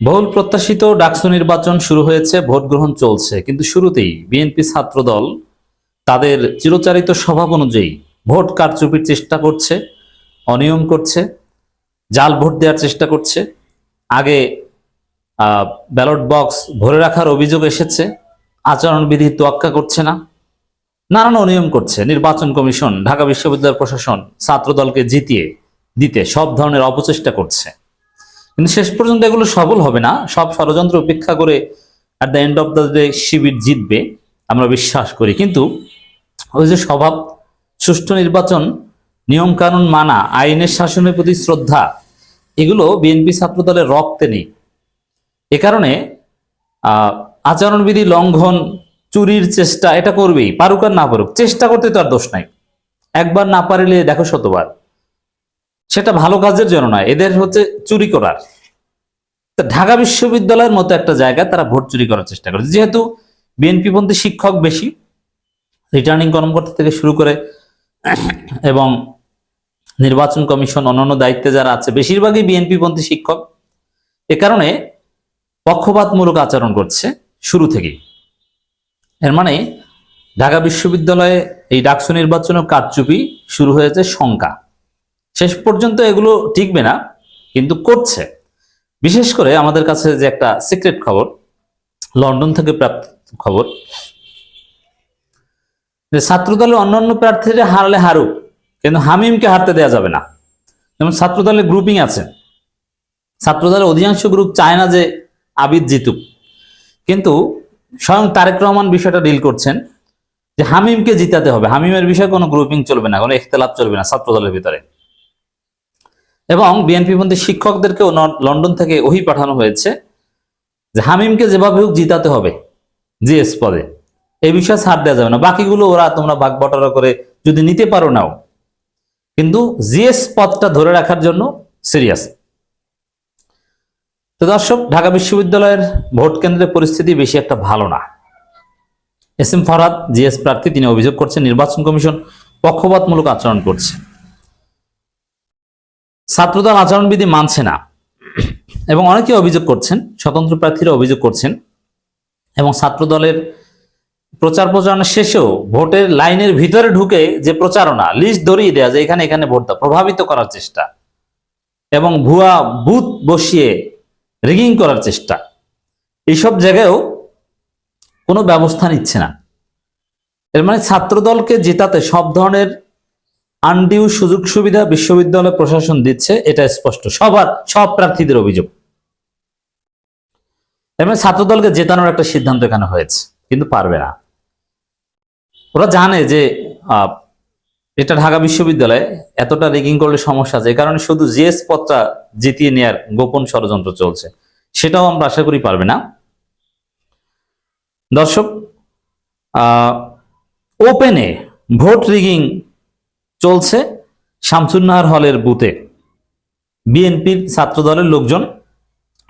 বহুল প্রত্যাশিত ডাকসু নির্বাচন শুরু হয়েছে, ভোট গ্রহণ চলছে। কিন্তু শুরুতেই বিএনপি ছাত্রদল তাদের চিরচারিত স্বভাব অনুযায়ী ভোট কারচুপির চেষ্টা করছে, অনিয়ম করছে, জাল ভোট দেওয়ার চেষ্টা করছে। আগে ব্যালট বক্স ভরে রাখার অভিযোগ এসেছে, আচরণবিধি তোয়াক্কা করছে না, নানান অনিয়ম করছে। নির্বাচন কমিশন, ঢাকা বিশ্ববিদ্যালয় প্রশাসন ছাত্রদলকে জিতিয়ে দিতে সব ধরনের অপচেষ্টা করছে। কিন্তু শেষ পর্যন্ত এগুলো সফল হবে না। সব ষড়যন্ত্র উপেক্ষা করে at the end of the day Shibir জিতবে, আমরা বিশ্বাস করি। কিন্তু ওই যে স্বভাব, সুষ্ঠু নির্বাচন নিয়ম কানুন মানা, আইনের শাসনের প্রতি শ্রদ্ধা, এগুলো বিএনপি ছাত্র দলের রক্তে নেই। এ কারণে আচরণবিধি লঙ্ঘন, চুরির চেষ্টা, এটা করবেই, পারুক আর না পারুক, চেষ্টা করতে তো আর দোষ নাই। একবার না পারিলে, দেখো শতবার। সেটা ভালো কাজের জন্য নয়, এদের হচ্ছে চুরি করার। ঢাকা বিশ্ববিদ্যালয়ের মতো একটা জায়গায় তারা ভোট চুরি করার চেষ্টা করে যেহেতু বিএনপি পন্থী শিক্ষক বেশি রিটার্নিং কর্মকর্তা থেকে শুরু করে এবং নির্বাচন কমিশন অন্যান্য দায়িত্বে যারা আছে, বেশিরভাগই বিএনপি পন্থী শিক্ষক। এ কারণে পক্ষপাতমূলক আচরণ করছে শুরু থেকেই। এর মানে ঢাকা বিশ্ববিদ্যালয়ে এই ডাকসু নির্বাচনের কারচুপি শুরু হয়েছে শঙ্কা। শেষ পর্যন্ত এগুলো টিকবে না, কিন্তু করছে। বিশেষ করে আমাদের কাছে যে একটা সিক্রেট খবর, লন্ডন থেকে প্রাপ্ত খবর, যে ছাত্রদলের অন্যান্য প্রার্থীরা হারলে হারুক, কিন্তু হামিমকে হারতে দেওয়া যাবে না। যেমন ছাত্রদলের গ্রুপিং আছে। ছাত্রদলের অধিকাংশ গ্রুপ চায় না যে আবিদ জিতুক। কিন্তু স্বয়ং তারেক রহমান বিষয়টা ডিল করছেন যে হামিমকে জিতাতে হবে। হামিমের বিষয়ে কোনো গ্রুপিং চলবে না, কোনো ইখতলাফ চলবে না ছাত্রদলের ভিতরে। এবং বিএনপি পন্থী শিক্ষকদেরকেও লন্ডন থেকে ওহি পাঠানো হয়েছে যে হামিমকে যেভাবে হোক জিতাতে হবে জিএস পদে। এই বিষয়ে ছাড় দেওয়া যাবে না। বাকিগুলো ওরা তোমরা ভাগ বটারা করে যদি নিতে পারো নাও। কিন্তু জিএস পদটা ধরে রাখার জন্য সিরিয়াস। তো দর্শক, ঢাকা বিশ্ববিদ্যালয়ের ভোট কেন্দ্রের পরিস্থিতি বেশি একটা ভালো না। এস এম ফরহাদ, জিএস প্রার্থী, তিনি অভিযোগ করছেন, নির্বাচন কমিশন পক্ষপাতমূলক আচরণ করছে। ছাত্রদল আচরণবিধি মানছে না। এবং অনেকে অভিযোগ করছেন, স্বতন্ত্র প্রার্থীরা অভিযোগ করছেন এবং ছাত্রদলের প্রচার প্রচারণা শেষেও ভোটের লাইনের ভিতরে ঢুকে যে প্রচারণা, লিস্ট ধরিয়ে দেওয়া যে এখানে এখানে ভোট প্রভাবিত করার চেষ্টা এবং ভুয়া বুথ বসিয়ে রিগিং করার চেষ্টা, এইসব জায়গায়ও কোনো ব্যবস্থা নিচ্ছে না। এর মানে ছাত্রদলকে জেতাতে সব ধরনের আনডিউ সুযোগ সুবিধা বিশ্ববিদ্যালয় প্রশাসন দিচ্ছে, এটা স্পষ্ট। সবার, সব প্রার্থীদের অভিযোগ। এর মানে ছাত্রদলকে জেতানোর একটা সিদ্ধান্ত এখানে হয়েছে, কিন্তু পারবে না। ওরা জানে যে এটা ঢাকা বিশ্ববিদ্যালয়ে এতটা রেগিং করলে সমস্যা আছে কারণে শুধু জিএস পদটা জিতিয়ে নেয়ার গোপন ষড়যন্ত্র চলছে। সেটাও আমরা আশা করি পারবে না। দর্শক ওপেনে ভোট রিগিং চলছে শামসুন্নাহার হলের বুথে। বিএনপির ছাত্রদলের লোকজন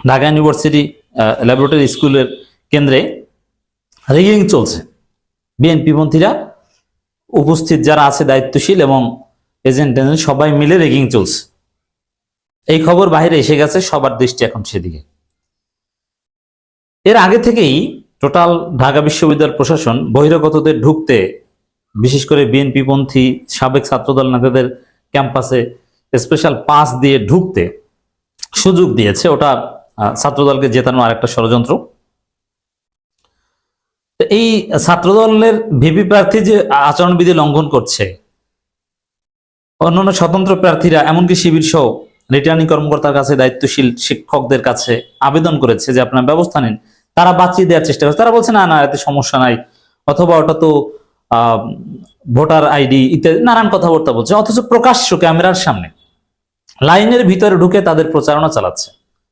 ঢাকা ইউনিভার্সিটি ল্যাবরেটরি স্কুলের কেন্দ্রে রিগিং চলছে। বিএনপি পন্থীরা উপস্থিত যারা আছে দায়িত্বশীল এবং এজেন্ট এজেন্ট সবাই মিলে রেগিং চলছে। এই খবর বাইরে এসে গেছে, সবার দৃষ্টি এখন সেদিকে। এর আগে থেকেই টোটাল ঢাকা বিশ্ববিদ্যালয় প্রশাসন বহিরাগতদের ঢুকতে বিশেষ করে বিএনপি পন্থী সাবেক ছাত্রদল নেতাদের ক্যাম্পাসে স্পেশাল পাস দিয়ে ঢুকতে সুযোগ দিয়েছে। ওটা ছাত্রদলকে জেতানোর আরেকটা ষড়যন্ত্র। এই ছাত্রদলের ভিপি প্রার্থী যে আচরণবিধি লঙ্ঘন করছে, অন্যান্য স্বতন্ত্র প্রার্থীরা, এমনকি শিবির সহ রিটার্নিং কর্মকর্তার কাছে দায়িত্বশীল শিক্ষকদের কাছে আবেদন করেছে যে, আপনার ব্যবস্থা নিন। তারা বাঁচিয়ে দেওয়ার চেষ্টা করছে। তারা বলছে, না না, এতে সমস্যা নাই। অথবা ওটা তো ভোটার আইডি ইত্যাদি, নানান কথাবার্তা বলছে। অথচ প্রকাশ্য ক্যামেরার সামনে লাইনের ভিতরে ঢুকে তাদের প্রচারণা চালাচ্ছে।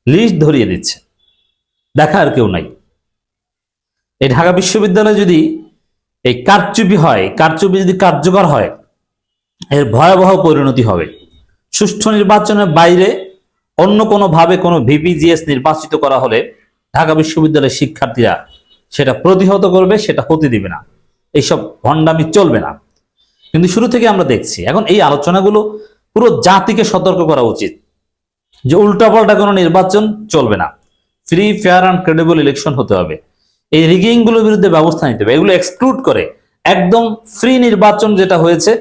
লিস্ট ধরিয়ে দিচ্ছে। দেখা আর কেউ নাই। এই ঢাকা বিশ্ববিদ্যালয়ে যদি এই কারচুপি হয়, কারচুপি যদি কার্যকর হয়, এর ভয়াবহ পরিণতি হবে। সুষ্ঠু নির্বাচনের বাইরে অন্য কোনো ভাবে কোনো ভিপিজিএস নির্বাচিত করা হলে ঢাকা বিশ্ববিদ্যালয়ের শিক্ষার্থীরা সেটা প্রতিহত করবে, সেটা হতে দিবে না। এইসব ভণ্ডামি চলবে না। কিন্তু শুরু থেকে আমরা দেখছি, এখন এই আলোচনাগুলো পুরো জাতিকে সতর্ক করা উচিত যে উল্টাপাল্টা কোনো নির্বাচন চলবে না। Free, fair and credible election হতে হবে। এই রিগিংগুলোর বিরুদ্ধে ব্যবস্থা নিতে হবে। এগুলো এক্সক্লুড করে একদম ফ্রি নির্বাচন যেটা হয়েছে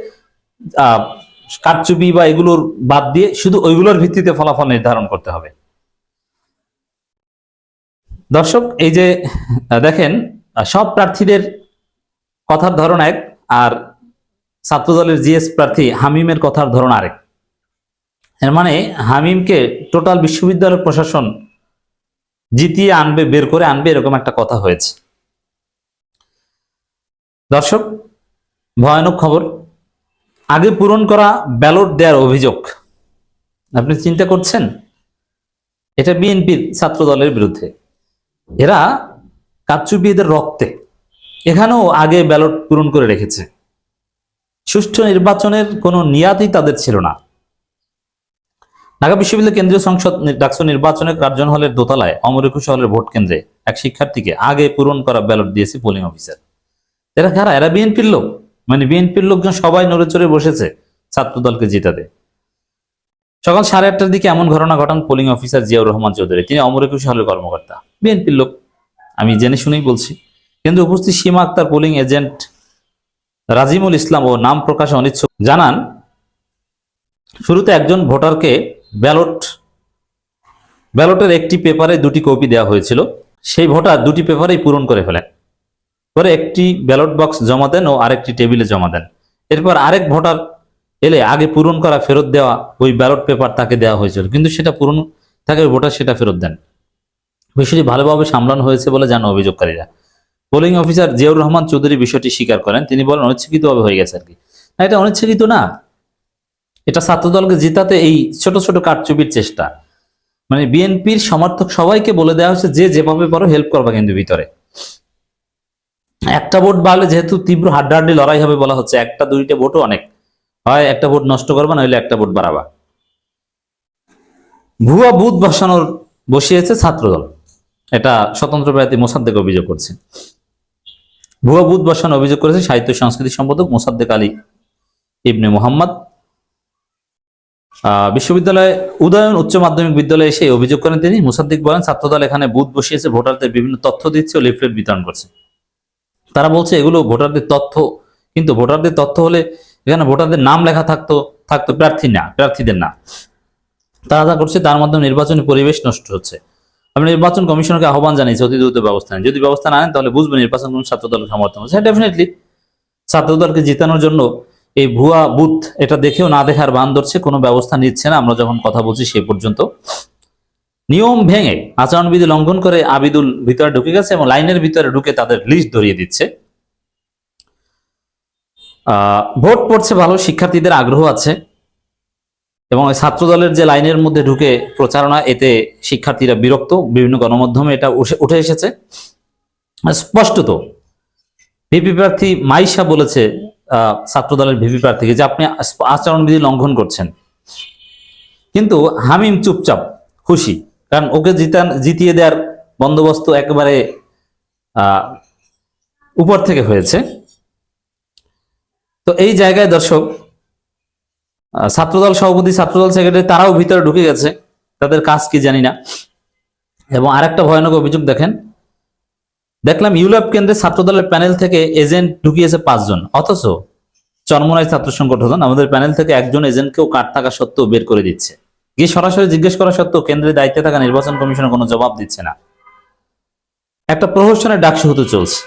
কারচুপি বা এগুলোর বাদ দিয়ে শুধু ওইগুলোর ভিত্তিতে ফলাফল নির্ধারণ করতে হবে। দর্শক, এই যে, দেখেন সব প্রার্থীদের কথার ধরন এক, আর ছাত্রদলের জিএস প্রার্থী হামিমের কথার ধরন আরেক। এর মানে হামিমকে টোটাল বিশ্ববিদ্যালয় প্রশাসন জিতিয়ে আনবে, বের করে আনবে, এরকম একটা কথা হয়েছে। দর্শক, ভয়ানক খবর। আগে পূরণ করা ব্যালট দেওয়ার অভিযোগ। আপনি চিন্তা করছেন? এটা বিএনপির ছাত্র দলের বিরুদ্ধে। এরা কাচ্চুপিদের রক্তে। এখানেও আগে ব্যালট পূরণ করে রেখেছে। সুষ্ঠু নির্বাচনের কোনো নিয়াতই তাদের ছিল না। ঢাকা বিশ্ববিদ্যালয় কেন্দ্রীয় সংসদ ডাকসু নির্বাচনের কার্জন হলের দোতলায় অমর একুশে হলের ভোট কেন্দ্রে এক শিক্ষার্থীকে আগে পূরণ করা ব্যালট দিয়েছে পোলিং অফিসার। এরা কারা? এরা বিএনপির লোক। মানে বিএনপির লোকজন সবাই নড়ে চড়ে বসেছে ছাত্র দলকে জিতাতে। সকাল সাড়ে আটটার দিকে এমন ঘটনা ঘটান পোলিং অফিসার জিয়াউর রহমান চৌধুরী। তিনি অমর একুশে হলের কর্মকর্তা। বিএনপির লোক। আমি জেনে শুনেই বলছি। কিন্তু উপস্থিত সীমা আক্তার পোলিং এজেন্ট রাজিমুল ইসলাম ও নাম প্রকাশে অনিচ্ছুক জানান, শুরুতে একজন ভোটারকে ব্যালট, ব্যালটের একটি পেপারে দুটি কপি দেওয়া হয়েছিল। সেই ভোটার দুটি পেপারেই পূরণ করে ফেলেন। পরে একটি ব্যালট বক্স জমা দেন ও আরেকটি টেবিলে জমা দেন। এরপর আরেক ভোটার এলে আগে পূরণ করা ফেরত দেওয়া ওই ব্যালট পেপার তাকে দেওয়া হয়েছিল। কিন্তু সেটা পূরণ ওই ভোটার সেটা ফেরত দেন। বিষয়টি ভালোভাবে সামলানো হয়েছে বলে জানো অভিযোগকারীরা। পোলিং অফিসার জিয়াউর রহমান চৌধুরী বিষয়টি স্বীকার করেন। তিনি বলেন, অনিচ্ছাকৃতভাবে হয়ে গেছে আর কি না, এটা অনিচ্ছাকৃত না। এটা ছাত্রদলকে জিতাতে এই ছোট ছোট কারচুপির চেষ্টা। মানে বিএনপির সমর্থক সবাইকে বলে দেওয়া হয়েছে, যে যেভাবে পারো হেল্প করবা কিন্তু ভিতরে। একটা ভোট বাড়লে যেহেতু তীব্র হাড্ডাহাড্ডি লড়াই হবে বলা হচ্ছে, একটা দুইটা ভোটও অনেক। হয় একটা ভোট নষ্ট করবা নইলে একটা ভোট বাড়াবা। ভুয়া বুথ বসানোর বসিয়েছে ছাত্রদল। এটা স্বতন্ত্র প্রার্থী মোসাদ্দেক অভিযোগ করছে। ভুয়া বুথ বসানোর অভিযোগ করেছে সাহিত্য সংস্কৃতি সম্পাদক মোসাদ্দেক আলী ইবনে মোহাম্মদ। বিশ্ববিদ্যালয়ে উদয়ন উচ্চ মাধ্যমিক বিদ্যালয়ে এসে অভিযোগ করেন তিনি। মুসাদ্দিক বলেন, ছাত্রদল এখানে বুথ বসিয়েছে, ভোটারদের বিভিন্ন তথ্য দিচ্ছে ও লিফলেট বিতরণ করছে। তারা বলছে, এগুলো ভোটারদের তথ্য, কিন্তু ভোটারদের তথ্য হলে এখানে ভোটারদের নাম লেখা থাকতো থাকতো প্রার্থী না, প্রার্থীদের না। তারা যা করছে, তার মাধ্যমে নির্বাচনী পরিবেশ নষ্ট হচ্ছে। আমি নির্বাচন কমিশনকে আহ্বান জানিয়েছি, অতি দ্রুত ব্যবস্থা যদি ব্যবস্থা না নেন, তাহলে বুঝবে নির্বাচন কমিশন ছাত্রদলের সমর্থন হ্যাঁ ডেফিনেটলি ছাত্রদলকে জিতানোর জন্য এই ভুয়া বুথ, এটা দেখেও না দেখার বান ধরছে, কোনো ব্যবস্থা নিচ্ছে না। আমরা যখন কথা বলছি সে পর্যন্ত। নিয়ম ভেঙে আচরণবিধি লঙ্ঘন করে আবিদুল ভিতরে ঢুকে গেছে এবং লাইনের ভিতরে ঢুকে তাদের লিস্ট ধরিয়ে দিচ্ছে। ভোট পড়ছে ভালো, শিক্ষার্থীদের আগ্রহ আছে। এবং ওই ছাত্রদলের যে লাইনের মধ্যে ঢুকে প্রচারণা, এতে শিক্ষার্থীরা বিরক্ত, বিভিন্ন গণমাধ্যমে এটা উঠে- এসেছে। স্পষ্টত, ভিপি প্রার্থী মাইশা বলেছে ছাত্রদলের ভিপি প্রার্থীকে যে আপনি আচরণবিধি লঙ্ঘন করছেন। কিন্তু হামিম চুপচাপ খুশি, কারণ ওকে জিতান, জিতিয়ে দেওয়ার বন্দোবস্ত একেবারে উপর থেকে হয়েছে। তো এই জায়গায় দর্শক ছাত্রদল সভাপতি, ছাত্রদল সেক্রেটারি তারাও ভিতরে ঢুকে গেছে। তাদের কাজ কি জানি না। এবং আরেকটা ভয়ানক অভিযোগ দেখেন। দেখলাম ইউরোপ কেন্দ্রে ছাত্রদলের প্যানেল থেকে এজেন্ট ঢুকিয়েছে পাঁচজন। অথচ চরমনাই ছাত্র সংগঠন, আমাদের প্যানেল থেকে একজন এজেন্টকেও কাট থাকা সত্ত্বেও বের করে দিচ্ছে। গিয়ে সরাসরি জিজ্ঞেস করা সত্ত্বেও কেন্দ্রের দায়িত্বে থাকা নির্বাচন কমিশনের কোনো জবাব দিচ্ছে না। একটা প্রহসনের ডাকসু হতে চলছে।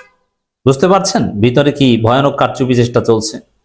বুঝতে পারছেন? ভিতরে কি ভয়ানক কারচুপি চেষ্টা চলছে?